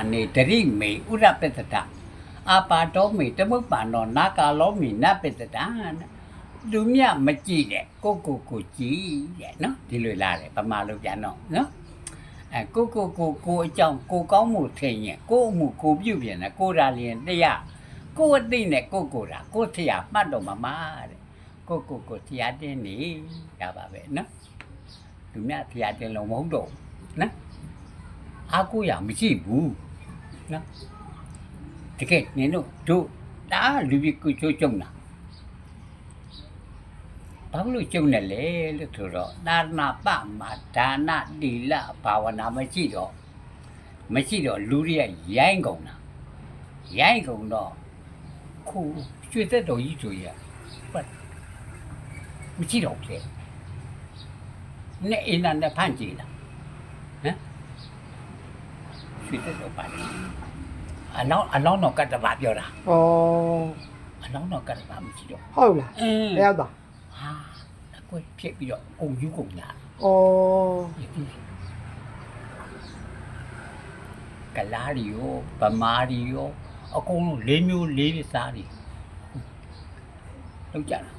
အနေတရိမေဥရပတ္တတအာပါတော်မေတမုပ္ပန္နောနာကာလောမေနပတ္တတလူမြမကြည့်တဲ့ကိုကိုကိုကြည့်တဲ့နော်ဒီလိုလာတယ်ပမာလို့ပြန်တော့နော်အဲကိုကိုကိုကိုအကြောင်းကိုကောင်းမှုထင်ရင်ကိုအမှုကိုပြုတ်ပြန်တယ်ကိုရာလျင်တရားကိုအသိနဲ့ကိုကိုရာကိုထရာမှတ်တော့မှာမာတဲ့ကိုကိုကိုတရားတင်းနေရပါပဲနော်လူမြတရားတင်းလုံးမဟုတ်တော့ဘူးနော် အားကိုးရမရှိဘူးနော်တကယ်နင်တို့တို့ဒါလူပြီးကိုချိုးကြုံတာဘာလို့ကြုံနေလဲလို့ဆိုတော့ဒါနာပမှာဒါနတိလဘာဝနာမရှိတော့မရှိတော့လူတွေကရိုင်းကုန်တာရိုင်းကုန်တော့ခုကျွေသက်တော်ကြီးဆိုရပတ်မရှိတော့ဘူးလေနဲ့အင်းနဲ့ဖန့်ကြည့်လားဟမ် ရွှေတက်တော့ပါတယ်အလောင်းအလောင်းတော့ကတ္တပါပြောတာဩအလောင်းတော့ကတ္တပါမရှိတော့ဟုတ်လားအင်းဘယ်ရောက်တာဟာအကွက်ဖြစ်ပြီးတော့အုံယူကုန်ညာဩကလားရီရောဗမာရီရောအကုန်လုံးလေးမျိုးလေးစားတွေလောက်ကြတာ